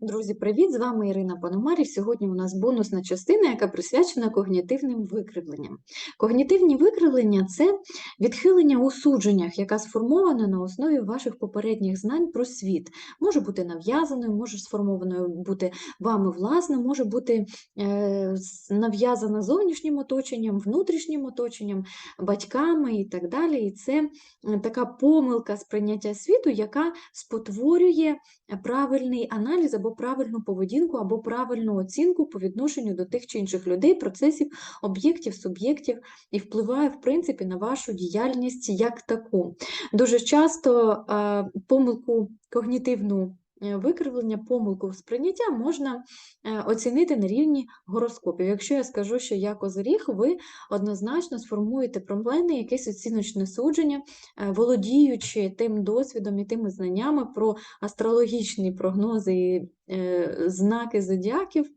Друзі, привіт! З вами Ірина Пономарів. Сьогодні у нас бонусна частина, яка присвячена когнітивним викривленням. Когнітивні викривлення це відхилення у судженнях, яка сформована на основі ваших попередніх знань про світ. Може бути нав'язаною, може сформованою бути вами власно, може бути е, нав'язана зовнішнім оточенням, внутрішнім оточенням, батьками і так далі. І це е, така помилка сприйняття світу, яка спотворює правильний аналіз або правильну поведінку, або правильну оцінку по відношенню до тих чи інших людей, процесів, об'єктів, суб'єктів і впливає, в принципі, на вашу діяльність як таку. Дуже часто е, помилку когнітивну викривлення, помилку сприйняття можна е, оцінити на рівні гороскопів. Якщо я скажу, що я козиріг, ви однозначно сформуєте про мене якесь оціночне судження, е, володіючи тим досвідом і тими знаннями про астрологічні прогнози і е, знаки зодіаків,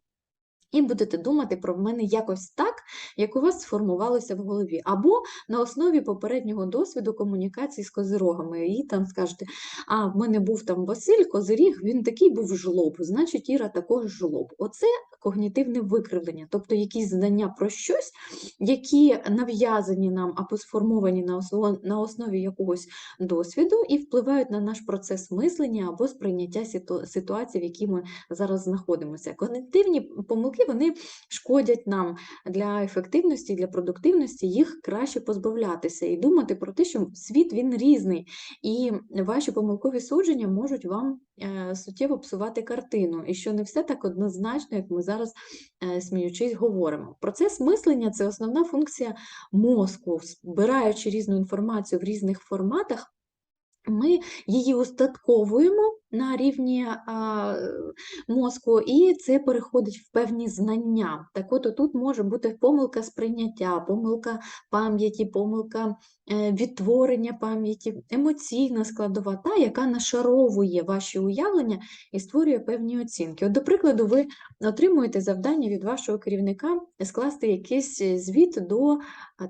і будете думати про мене якось так, як у вас сформувалося в голові. Або на основі попереднього досвіду комунікації з козирогами. І там скажете, а в мене був там Василь, козиріг, він такий був жлоб, значить Іра також жлоб. Оце когнітивне викривлення, тобто якісь знання про щось, які нав'язані нам або сформовані на основі, на основі якогось досвіду і впливають на наш процес мислення або сприйняття ситуації, в якій ми зараз знаходимося. Когнітивні помилки вони шкодять нам для ефективності, для продуктивності, їх краще позбавлятися і думати про те, що світ він різний, і ваші помилкові судження можуть вам е, суттєво псувати картину, і що не все так однозначно, як ми зараз е, сміючись говоримо. Процес мислення це основна функція мозку, збираючи різну інформацію в різних форматах. Ми її устатковуємо на рівні а, мозку, і це переходить в певні знання. Так от тут може бути помилка сприйняття, помилка пам'яті, помилка е, відтворення пам'яті, емоційна складова, та, яка нашаровує ваші уявлення і створює певні оцінки. От, до прикладу, ви отримуєте завдання від вашого керівника скласти якийсь звіт до,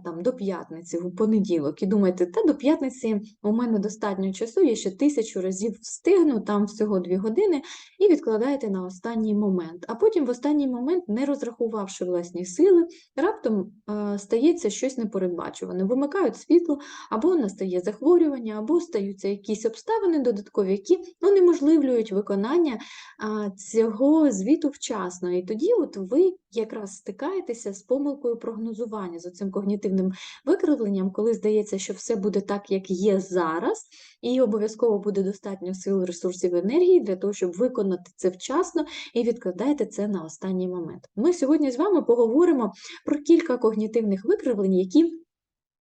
там, до п'ятниці, в понеділок, і думаєте, та до п'ятниці у мене достатньо часу, я ще тисячу разів встигну, там всього дві години, і відкладаєте на останній момент. А потім в останній момент, не розрахувавши власні сили, раптом е, стається щось непередбачуване. Вимикають світло, або настає захворювання, або стаються якісь обставини додаткові, які унеможливлюють виконання а, цього звіту вчасно. І тоді от ви якраз стикаєтеся з помилкою прогнозування, з цим когнітивним викривленням, коли здається, що все буде так, як є зараз, і обов'язково буде достатньо сил, ресурсів, енергії для того, щоб виконати це вчасно і відкладайте це на останній момент. Ми сьогодні з вами поговоримо про кілька когнітивних викривлень, які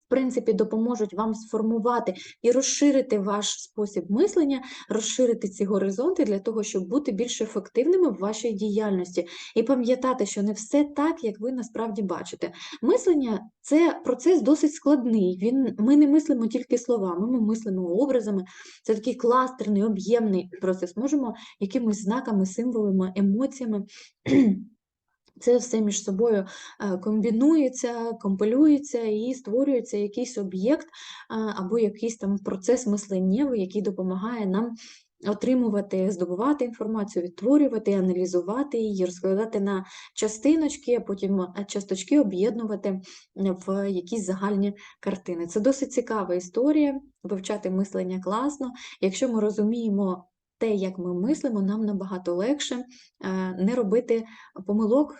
принципі, допоможуть вам сформувати і розширити ваш спосіб мислення, розширити ці горизонти для того, щоб бути більш ефективними в вашій діяльності і пам'ятати, що не все так, як ви насправді бачите. Мислення це процес досить складний. Він, ми не мислимо тільки словами, ми мислимо образами. Це такий кластерний, об'ємний процес. Можемо якимись знаками, символами, емоціями. Це все між собою е, комбінується, компилюється і створюється якийсь об'єкт або якийсь там процес мисленнєвий, який допомагає нам отримувати, здобувати інформацію, відтворювати, аналізувати її, розкладати на частиночки, а потім е, часточки об'єднувати в якісь загальні картини. Це досить цікава історія, вивчати мислення класно. Якщо ми розуміємо те, як ми мислимо, нам набагато легше е, не робити помилок,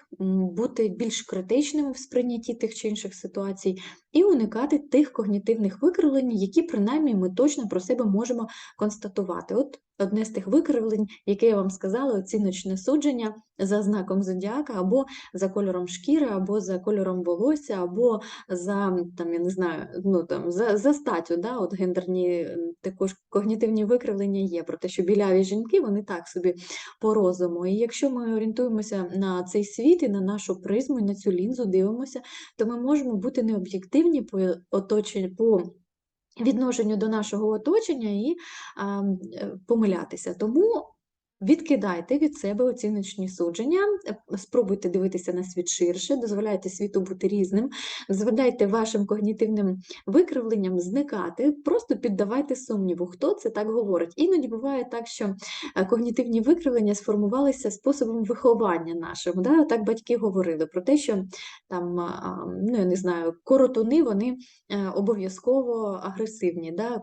бути більш критичними в сприйнятті тих чи інших ситуацій і уникати тих когнітивних викривлень, які принаймні ми точно про себе можемо констатувати. От одне з тих викривлень, яке я вам сказала, оціночне судження за знаком зодіака, або за кольором шкіри, або за кольором волосся, або за там, я не знаю, ну там за, за статтю, да, от гендерні також когнітивні викривлення є про те, що біляві жінки вони так собі по розуму. І якщо ми орієнтуємося на цей світ і на нашу призму, і на цю лінзу дивимося, то ми можемо бути необ'єктивні по оточенню по відношенню до нашого оточення і е, помилятися. Тому Відкидайте від себе оціночні судження, е, спробуйте дивитися на світ ширше, дозволяйте світу бути різним, дозволяйте вашим когнітивним викривленням зникати, просто піддавайте сумніву, хто це так говорить. Іноді буває так, що е, когнітивні викривлення сформувалися способом виховання нашим. Да? Так батьки говорили про те, що там, ну я не знаю, коротуни вони е, обов'язково агресивні, да?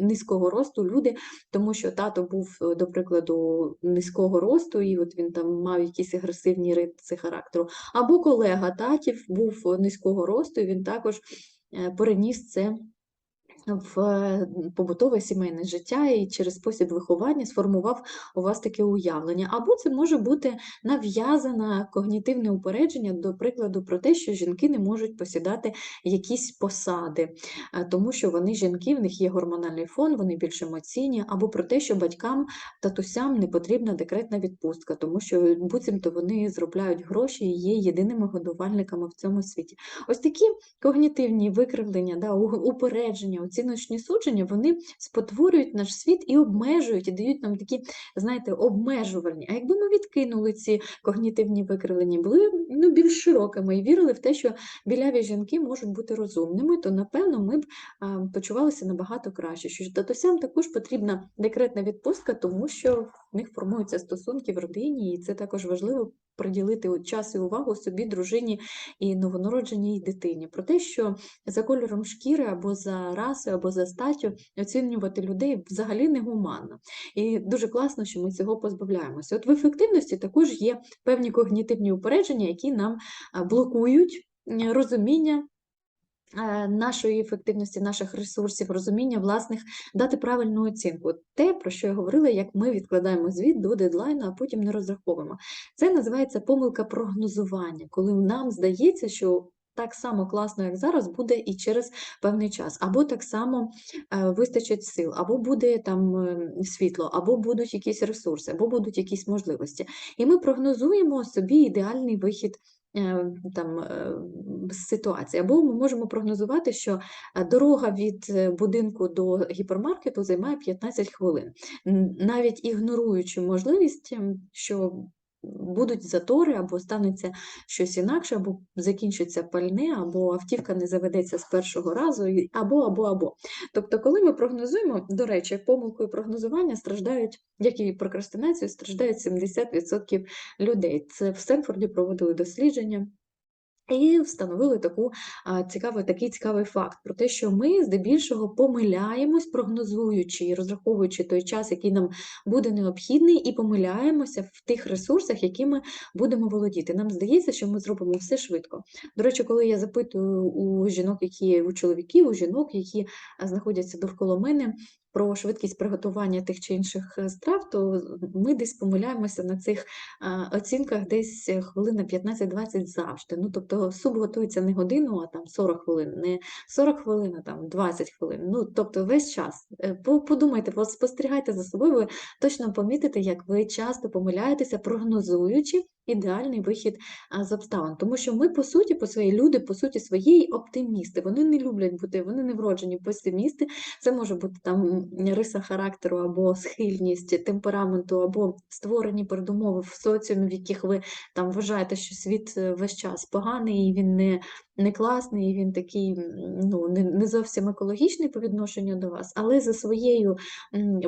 низького росту люди, тому що тато був, до прикладу, низького росту, і от він там мав якісь агресивні риси характеру. Або колега татів був низького росту, і він також е, переніс це в е, побутове сімейне життя і через спосіб виховання сформував у вас таке уявлення. Або це може бути нав'язане когнітивне упередження, до прикладу, про те, що жінки не можуть посідати якісь посади, е, тому що вони жінки, в них є гормональний фон, вони більш емоційні, або про те, що батькам, татусям не потрібна декретна відпустка, тому що буцімто вони зробляють гроші і є єдиними годувальниками в цьому світі. Ось такі когнітивні викривлення, да, упередження, оціночні судження, вони спотворюють наш світ і обмежують, і дають нам такі, знаєте, обмежувальні. А якби ми відкинули ці когнітивні викривлення, були ну, більш широкими і вірили в те, що біляві жінки можуть бути розумними, то напевно ми б почувалися набагато краще. Що татусям також потрібна декретна відпустка, тому що в них формуються стосунки в родині, і це також важливо приділити час і увагу собі, дружині і новонародженій дитині. Про те, що за кольором шкіри або за расою, або за статтю оцінювати людей взагалі негуманно. І дуже класно, що ми цього позбавляємося. От в ефективності також є певні когнітивні упередження, які нам блокують розуміння. Е, Нашої ефективності, наших ресурсів, розуміння власних, дати правильну оцінку. Те, про що я говорила, як ми відкладаємо звіт до дедлайну, а потім не розраховуємо. Це називається помилка прогнозування, коли нам здається, що так само класно, як зараз, буде і через певний час, або так само е, вистачить сил, або буде там е, світло, або будуть якісь ресурси, або будуть якісь можливості. І ми прогнозуємо собі ідеальний вихід. Е, Там е, ситуації, або ми можемо прогнозувати, що е, дорога від е, будинку до гіпермаркету займає 15 хвилин, навіть ігноруючи можливість, ем, що будуть затори, або станеться щось інакше, або закінчиться пальне, або автівка не заведеться з першого разу, або, або, або. Тобто, коли ми прогнозуємо, до речі, помилкою прогнозування страждають, як і прокрастинацією, страждають 70% людей. Це в Стенфорді проводили дослідження. І встановили таку а, цікавий, такий цікавий факт про те, що ми здебільшого помиляємось, прогнозуючи і розраховуючи той час, який нам буде необхідний, і помиляємося в тих ресурсах, якими будемо володіти. Нам здається, що ми зробимо все швидко. До речі, коли я запитую у жінок, які у чоловіків, у жінок, які знаходяться довкола мене. Про швидкість приготування тих чи інших е, страв, то ми десь помиляємося на цих оцінках десь е, хвилина 15-20 завжди. Ну, тобто суп готується не годину, а там 40 хвилин, не 40 хвилин, а там 20 хвилин. Ну, тобто весь час. Е, Подумайте, пос- спостерігайте за собою, ви точно помітите, як ви часто помиляєтеся, прогнозуючи ідеальний вихід з обставин. Тому що ми, по суті, по своїй люди, по суті, своєї оптимісти. Вони не люблять бути, вони не вроджені песимісти. Це може бути там риса характеру або схильність темпераменту, або створені передумови в соціумі, в яких ви там вважаєте, що світ е, весь час поганий, і він не, не класний, і він такий ну, не, не зовсім екологічний по відношенню до вас, але за своєю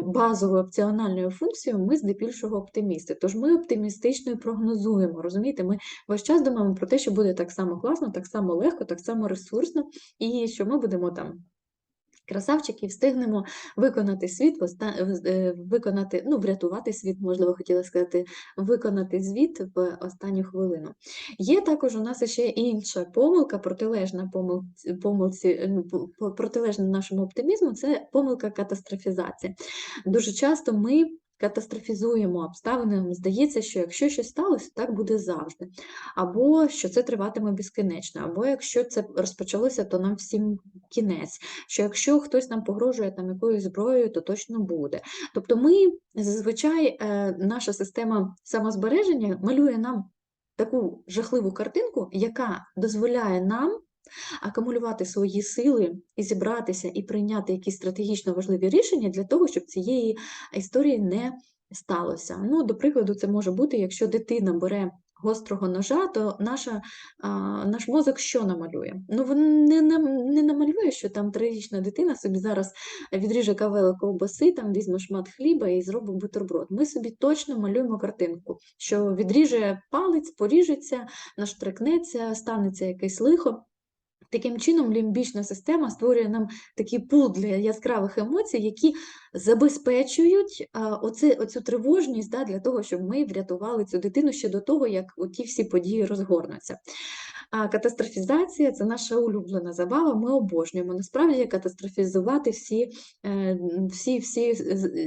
базовою опціональною функцією ми здебільшого оптимісти. Тож ми оптимістично і прогнозуємо. Розумієте, ми весь час думаємо про те, що буде так само класно, так само легко, так само ресурсно, і що ми будемо там. Красавчики, встигнемо виконати світ, воста- е, виконати, ну, врятувати світ, можливо, хотіла сказати, виконати звіт в останню хвилину. Є також у нас ще інша помилка, протилежна помилці, помилці, е, ну, по- по- протилежна нашому оптимізму, це помилка катастрофізації. Дуже часто ми катастрофізуємо обставини, нам здається, що якщо щось сталося, так буде завжди. Або що це триватиме безкінечно, або якщо це розпочалося, то нам всім кінець що якщо хтось нам погрожує там якоюсь зброєю, то точно буде. Тобто ми зазвичай е, наша система самозбереження малює нам таку жахливу картинку, яка дозволяє нам акумулювати свої сили і зібратися і прийняти якісь стратегічно важливі рішення для того, щоб цієї історії не сталося. Ну, до прикладу, це може бути, якщо дитина бере гострого ножа, то наша, а, наш мозок що намалює? Ну, він не, не намалює, що там трирічна дитина собі зараз відріже кавело ковбаси, там візьме шмат хліба і зробить бутерброд. Ми собі точно малюємо картинку, що відріже палець, поріжеться, наштрикнеться, станеться якесь лихо. Таким чином, лімбічна система створює нам такий пул для яскравих емоцій, які забезпечують оце, оцю тривожність да, для того, щоб ми врятували цю дитину ще до того, як ті всі події розгорнуться. А катастрофізація це наша улюблена забава, ми обожнюємо. Насправді катастрофізувати всі е, всі, всі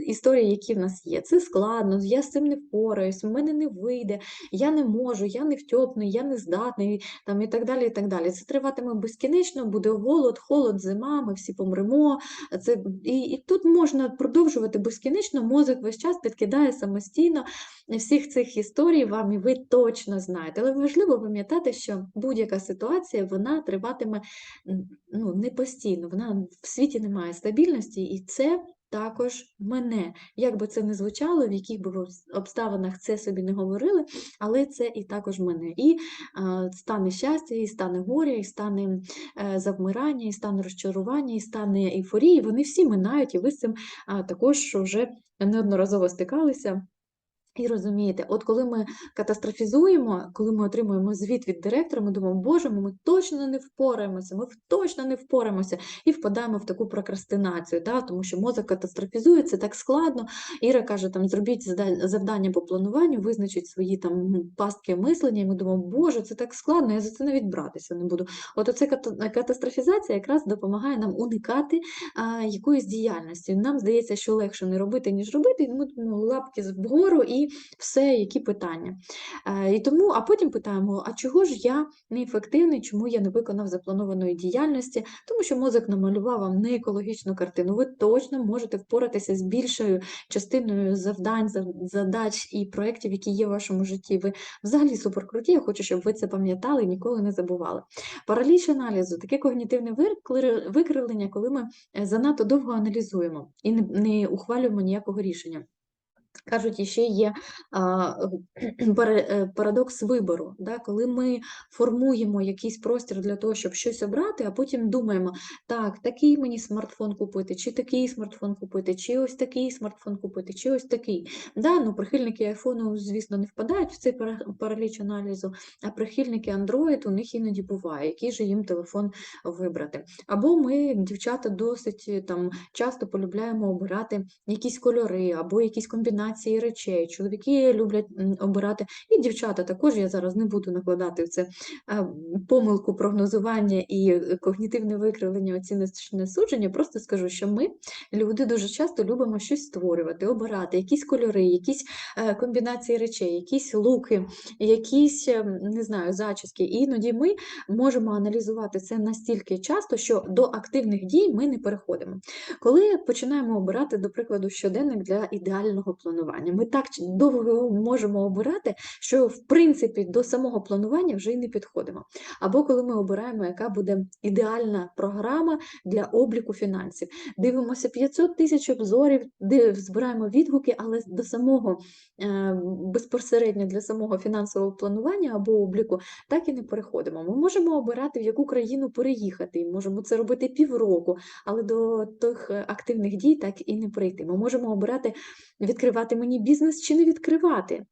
історії, які в нас є. Це складно, я з цим не впораюсь, в мене не вийде, я не можу, я не втьопний, я не здатний там, і так далі. і так далі. Це триватиме безкінечно, буде голод, холод, зима, ми всі помремо. Це, І, і тут можна продовжувати безкінечно, мозок весь час підкидає самостійно всіх цих історій вам, і ви точно знаєте. Але важливо пам'ятати, що будь-яка ситуація вона триватиме ну, не постійно, вона в світі немає стабільності, і це також мене. Як би це не звучало, в яких би обставинах це собі не говорили, але це і також мене. І стане щастя, і стане горя, і стане е, завмирання, і стане розчарування, і стане ейфорії. Вони всі минають, і ви з цим також вже неодноразово стикалися. І розумієте, от коли ми катастрофізуємо, коли ми отримуємо звіт від директора, ми думаємо, боже, ми точно не впораємося, ми точно не впораємося і впадаємо в таку прокрастинацію, да? тому що мозок катастрофізує, це так складно. Іра каже, там зробіть завдання по плануванню, визначить свої там пастки мислення, і ми думаємо, боже, це так складно, я за це навіть братися не буду. От оце катастрофізація якраз допомагає нам уникати а, якоїсь діяльності. Нам здається, що легше не робити, ніж робити, і ми ну, лапки вгору і все, які питання. Е, і тому, А потім питаємо: а чого ж я неефективний, чому я не виконав запланованої діяльності? Тому що мозок намалював вам не екологічну картину. Ви точно можете впоратися з більшою частиною завдань, задач і проєктів, які є в вашому житті. Ви взагалі суперкруті. Я хочу, щоб ви це пам'ятали і ніколи не забували. Параліч аналізу таке когнітивне викривлення, коли ми е, занадто довго аналізуємо і не ухвалюємо ніякого рішення. Кажуть, ще є е, парадокс вибору, да? коли ми формуємо якийсь простір для того, щоб щось обрати, а потім думаємо, так, такий мені смартфон купити, чи такий смартфон купити, чи ось такий смартфон купити, чи ось такий. Да, ну, Прихильники айфону, звісно, не впадають в цей параліч аналізу, а прихильники Android у них іноді буває, який же їм телефон вибрати. Або ми, дівчата, досить там часто полюбляємо обирати якісь кольори, або якісь комбінації комбінації речей. Чоловіки люблять обирати, і дівчата також я зараз не буду накладати в це помилку прогнозування і е, когнітивне викривлення оціночне судження. Просто скажу, що ми, люди, дуже часто любимо щось створювати, обирати, якісь кольори, якісь е, комбінації речей, якісь луки, якісь ем, не знаю, зачіски. І іноді ми можемо аналізувати це настільки часто, що до активних дій ми не переходимо. Коли починаємо обирати, до прикладу, щоденник для ідеального плану планування. Ми так довго можемо обирати, що в принципі до самого планування вже й не підходимо. Або коли ми обираємо, яка буде ідеальна програма для обліку фінансів. Дивимося 500 тисяч обзорів, збираємо відгуки, але до самого е, безпосередньо для самого фінансового планування або обліку так і не переходимо. Ми можемо обирати, в яку країну переїхати, можемо це робити півроку, але до тих активних дій так і не прийти. Ми можемо обирати відкривати відкривати мені бізнес чи не відкривати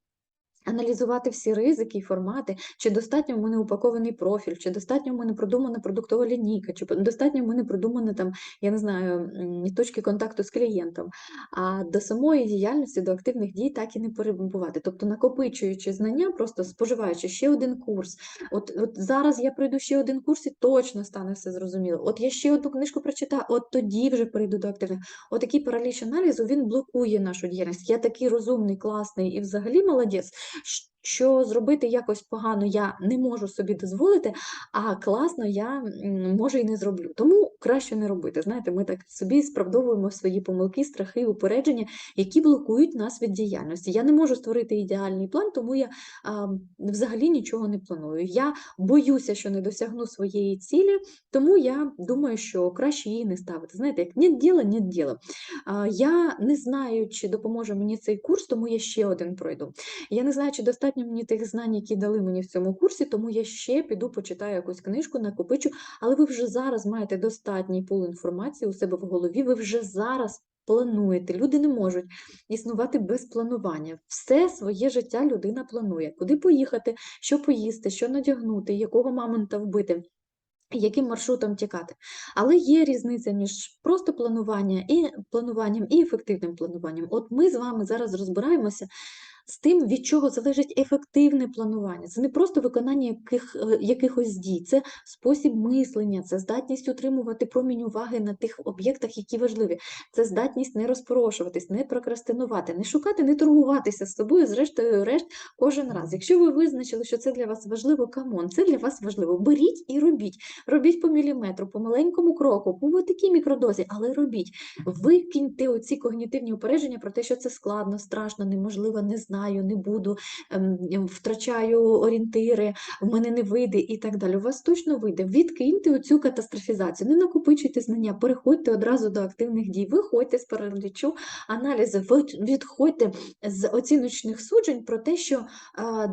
аналізувати всі ризики і формати, чи достатньо в мене упакований профіль, чи достатньо в мене продумана продуктова лінійка, чи достатньо в мене продумана там, я не знаю, точки контакту з клієнтом. А до самої діяльності, до активних дій так і не перебувати. Тобто, накопичуючи знання, просто споживаючи ще один курс. От от зараз я пройду ще один курс і точно стане все зрозуміло. От я ще одну книжку прочитаю, от тоді вже перейду до активних. От такий параліч аналізу він блокує нашу діяльність. Я такий розумний, класний і взагалі молодець что що зробити якось погано я не можу собі дозволити, а класно я може і не зроблю. Тому краще не робити. Знаєте, ми так собі справдовуємо свої помилки, страхи, упередження, які блокують нас від діяльності. Я не можу створити ідеальний план, тому я а, взагалі нічого не планую. Я боюся, що не досягну своєї цілі, тому я думаю, що краще її не ставити. Знаєте, як нет діла, нет діла. Я не знаю, чи допоможе мені цей курс, тому я ще один пройду. Я не знаю, чи достатньо мені тих знань, які дали мені в цьому курсі, тому я ще піду почитаю якусь книжку, накопичу, але ви вже зараз маєте достатній пул інформації у себе в голові, ви вже зараз плануєте. Люди не можуть існувати без планування. Все своє життя людина планує, куди поїхати, що поїсти, що надягнути, якого мамонта вбити. Яким маршрутом тікати. Але є різниця між просто планування і плануванням і ефективним плануванням. От ми з вами зараз розбираємося з тим, від чого залежить ефективне планування. Це не просто виконання яких, е, якихось дій, це спосіб мислення, це здатність утримувати промінь уваги на тих об'єктах, які важливі, це здатність не розпорошуватись, не прокрастинувати, не шукати, не торгуватися з собою, зрештою, решт кожен раз. Якщо ви визначили, що це для вас важливо, камон, це для вас важливо. Беріть і робіть. Робіть по міліметру, по маленькому кроку, по такій мікродозі, але робіть. Викиньте оці когнітивні упередження про те, що це складно, страшно, неможливо, не знаю, не буду, ем, втрачаю орієнтири, в мене не вийде і так далі. У вас точно вийде. Відкиньте оцю катастрофізацію, не накопичуйте знання, переходьте одразу до активних дій, виходьте з паралічу, аналізи, відходьте з оціночних суджень про те, що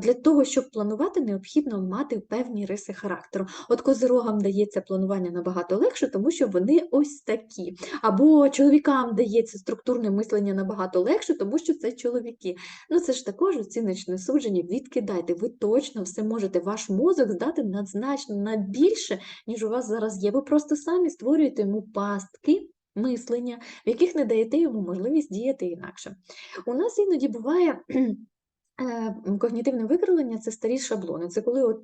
для того, щоб планувати, необхідно мати певні риси характеру. От козирогам дається планування набагато легше, тому що вони ось такі. Або чоловікам дається структурне мислення набагато легше, тому що це чоловіки. Ну це ж також оціночне судження. Відкидайте, ви точно все можете. Ваш мозок здати надзначно на більше, ніж у вас зараз є. Ви просто самі створюєте йому пастки. Мислення, в яких не даєте йому можливість діяти інакше. У нас іноді буває когнітивне викривлення це старі шаблони. Це коли от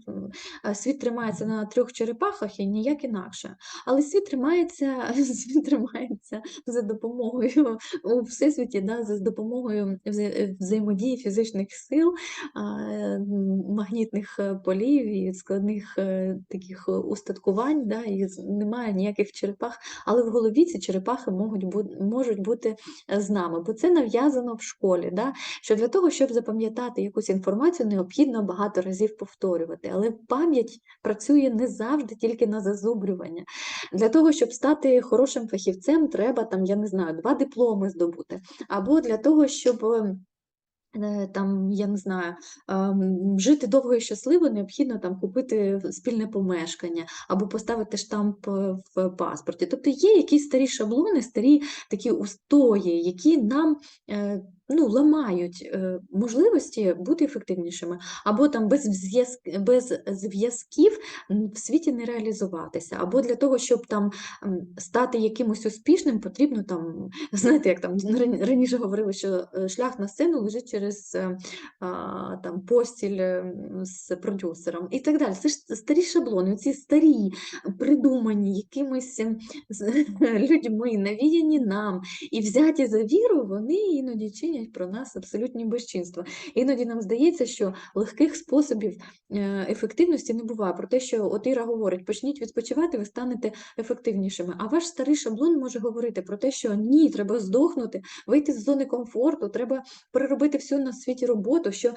е, світ тримається на трьох черепахах і ніяк інакше. Але світ тримається світ тримається за допомогою у всесвіті, да, за допомогою взаємодії фізичних сил, магнітних е, полів і складних таких устаткувань, да, і немає ніяких черепах, але в голові ці черепахи можуть бути з нами, бо це нав'язано в школі. Да, що для того, щоб запам'ятати запам'ятати якусь інформацію, необхідно багато разів повторювати, але пам'ять працює не завжди тільки на зазубрювання. Для того, щоб стати хорошим фахівцем, треба там, я не знаю, два дипломи здобути. Або для того, щоб Е, там, я не знаю, жити довго і щасливо, необхідно там купити спільне помешкання або поставити штамп е, в паспорті. Тобто є якісь старі шаблони, старі такі устої, які нам е, ну, ламають можливості бути ефективнішими, або там без зв'язк, без зв'язків в світі не реалізуватися, або для того, щоб там стати якимось успішним, потрібно там, знаєте, як там раніше говорили, що шлях на сцену лежить через е, там, постіль е, з продюсером і так далі. Це ж старі шаблони, ці старі, придумані якимись людьми, навіяні нам і взяті за віру, вони іноді чинять про нас абсолютні безчинства. Іноді нам здається, що легких способів е, ефективності не буває. Про те, що от Іра говорить, почніть відпочивати, ви станете ефективнішими. А ваш старий шаблон може говорити про те, що ні, треба здохнути, вийти з зони комфорту, треба переробити всю всю на світі роботу, що е,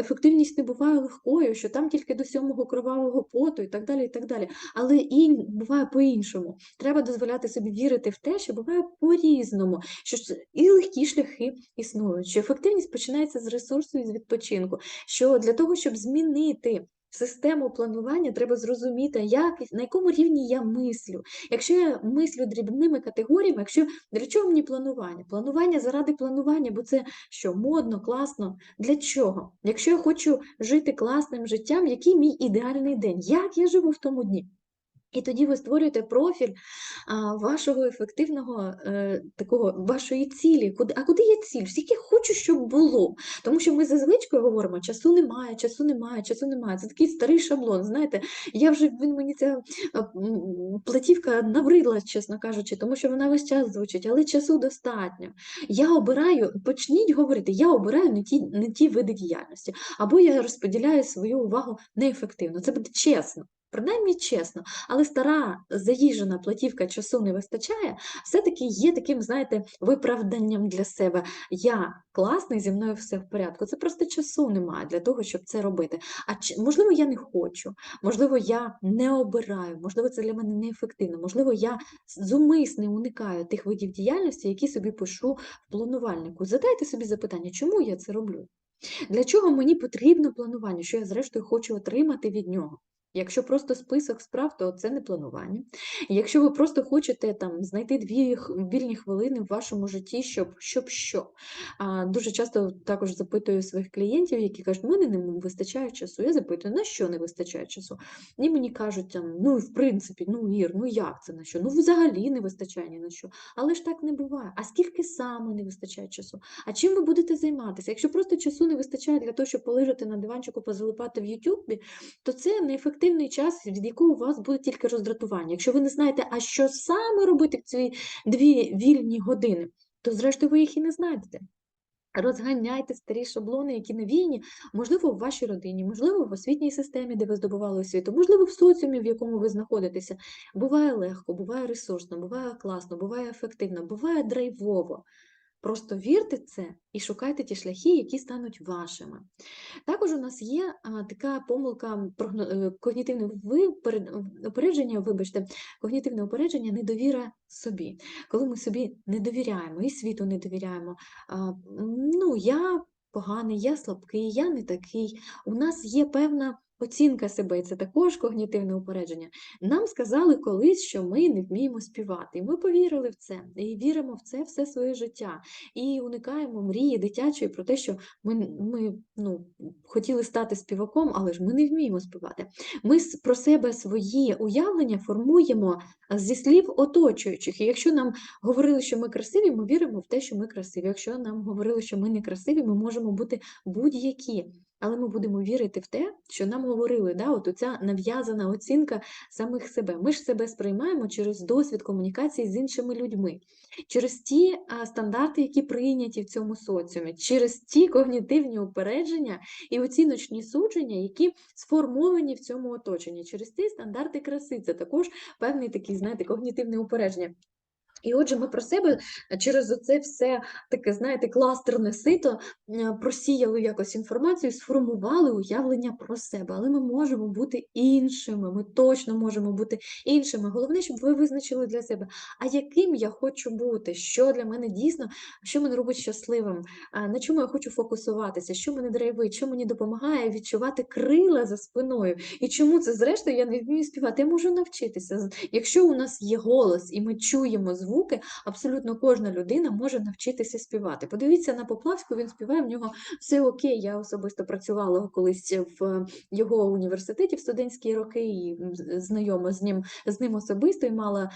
ефективність не буває легкою, що там тільки до сьомого кровавого поту і так далі. і так далі. Але і буває по-іншому. Треба дозволяти собі вірити в те, що буває по-різному, що і легкі шляхи існують, що ефективність починається з ресурсу і з відпочинку. Що для того, щоб змінити систему планування треба зрозуміти, як, на якому рівні я мислю. Якщо я мислю дрібними категоріями, якщо для чого мені планування? Планування заради планування, бо це що модно, класно. Для чого? Якщо я хочу жити класним життям, який мій ідеальний день? Як я живу в тому дні? І тоді ви створюєте профіль вашого ефективного е, такого вашої цілі. А куди є ціль? Скільки хочу, щоб було. Тому що ми за звичкою говоримо, часу немає, часу немає, часу немає. Це такий старий шаблон. Знаєте, я вже він мені ця платівка навридла, чесно кажучи, тому що вона весь час звучить, але часу достатньо. Я обираю, почніть говорити, я обираю не ті, не ті види діяльності, або я розподіляю свою увагу неефективно. Це буде чесно. Принаймні чесно, але стара заїжджена платівка часу не вистачає, все-таки є таким, знаєте, виправданням для себе. Я класний, зі мною все в порядку. Це просто часу немає для того, щоб це робити. А можливо, я не хочу, можливо, я не обираю, можливо, це для мене неефективно, можливо, я зумисне уникаю тих видів діяльності, які собі пишу в планувальнику. Задайте собі запитання, чому я це роблю? Для чого мені потрібно планування, що я, зрештою, хочу отримати від нього? Якщо просто список справ, то це не планування. Якщо ви просто хочете там знайти дві вільні хвилини в вашому житті, щоб щоб що. А, Дуже часто також запитую своїх клієнтів, які кажуть, мене не вистачає часу. Я запитую, на що не вистачає часу? І мені кажуть, там, ну в принципі, ну Ір, ну як це на що? Ну взагалі не вистачає ні на що. Але ж так не буває. А скільки саме не вистачає часу? А чим ви будете займатися? Якщо просто часу не вистачає для того, щоб полежати на диванчику, позалипати в Ютубі, то це не ефективний час, від якого у вас буде тільки роздратування. Якщо ви не знаєте, а що саме робити в ці дві вільні години, то зрештою ви їх і не знайдете. Розганяйте старі шаблони, які навіяні, можливо, в вашій родині, можливо, в освітній системі, де ви здобували освіту, можливо, в соціумі, в якому ви знаходитеся. Буває легко, буває ресурсно, буває класно, буває ефективно, буває драйвово. Просто вірте це і шукайте ті шляхи, які стануть вашими. Також у нас є така помилка е, когнітивне упередження, вибачте, когнітивне упередження, недовіра собі. Коли ми собі не довіряємо і світу не довіряємо, ну, я поганий, я слабкий, я не такий. У нас є певна Оцінка себе це також когнітивне упередження. Нам сказали колись, що ми не вміємо співати. Ми повірили в це і віримо в це все своє життя. І уникаємо мрії дитячої про те, що ми ми ну, хотіли стати співаком, але ж ми не вміємо співати. Ми про себе свої уявлення формуємо зі слів оточуючих. І якщо нам говорили, що ми красиві, ми віримо в те, що ми красиві. Якщо нам говорили, що ми не красиві, ми можемо бути будь-які але ми будемо вірити в те, що нам говорили, да, от оця нав'язана оцінка самих себе. Ми ж себе сприймаємо через досвід комунікації з іншими людьми, через ті стандарти, які прийняті в цьому соціумі, через ті когнітивні упередження і оціночні судження, які сформовані в цьому оточенні, через ті стандарти краси. Це також певний такий, знаєте, когнітивне упередження. І отже, ми про себе через оце все таке, знаєте, кластерне сито просіяли якось інформацію, сформували уявлення про себе. Але ми можемо бути іншими, ми точно можемо бути іншими. Головне, щоб ви визначили для себе, а яким я хочу бути, що для мене дійсно, що мене робить щасливим, на чому я хочу фокусуватися, що мене драйвить, що мені допомагає відчувати крила за спиною. І чому це, зрештою, я не вмію співати? Я можу навчитися. Якщо у нас є голос, і ми чуємо звук, звуки, абсолютно кожна людина може навчитися співати. Подивіться на Поплавську, він співає, в нього все окей. Я особисто працювала колись в його університеті в студентські роки і знайома з ним з ним особисто і мала.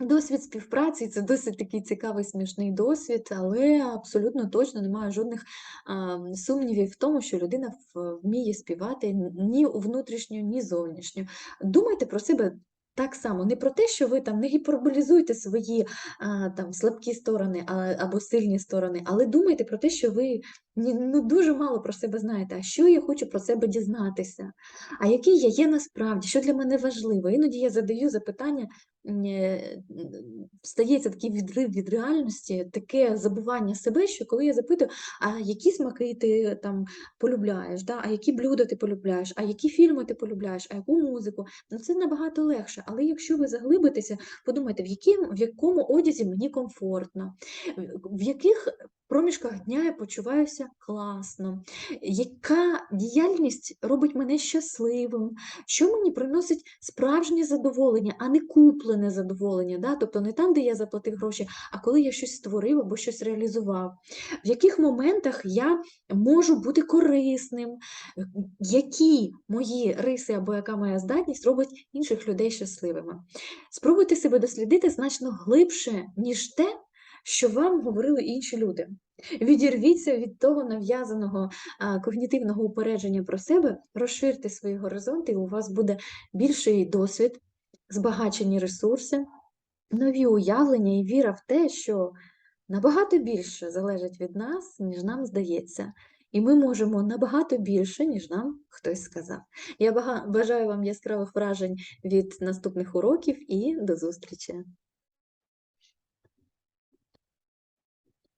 Досвід співпраці це досить такий цікавий смішний досвід, але абсолютно точно немає жодних а, сумнівів в тому, що людина вміє співати ні внутрішньо, ні зовнішньо. Думайте про себе так само, не про те, що ви там не гіперболізуєте свої а, там слабкі сторони а, або сильні сторони, але думайте про те, що ви ну, дуже мало про себе знаєте, а що я хочу про себе дізнатися, а який я є насправді, що для мене важливо. Іноді я задаю запитання, стається такий відрив від реальності, таке забування себе, що коли я запитую, а які смаки ти там полюбляєш, да? а які блюда ти полюбляєш, а які фільми ти полюбляєш, а яку музику, ну це набагато легше. Але якщо ви заглибитеся, подумайте, в яким, в якому одязі мені комфортно, в яких проміжках дня я почуваюся класно, яка діяльність робить мене щасливим, що мені приносить справжнє задоволення, а не куплене. Накоплене задоволення, да? тобто не там, де я заплатив гроші, а коли я щось створив або щось реалізував. В яких моментах я можу бути корисним, які мої риси або яка моя здатність робить інших людей щасливими. Спробуйте себе дослідити значно глибше, ніж те, що вам говорили інші люди. Відірвіться від того нав'язаного когнітивного упередження про себе, розширте свої горизонти, і у вас буде більший досвід, збагачені ресурси, нові уявлення і віра в те, що набагато більше залежить від нас, ніж нам здається. І ми можемо набагато більше, ніж нам хтось сказав. Я бажаю вам яскравих вражень від наступних уроків і до зустрічі!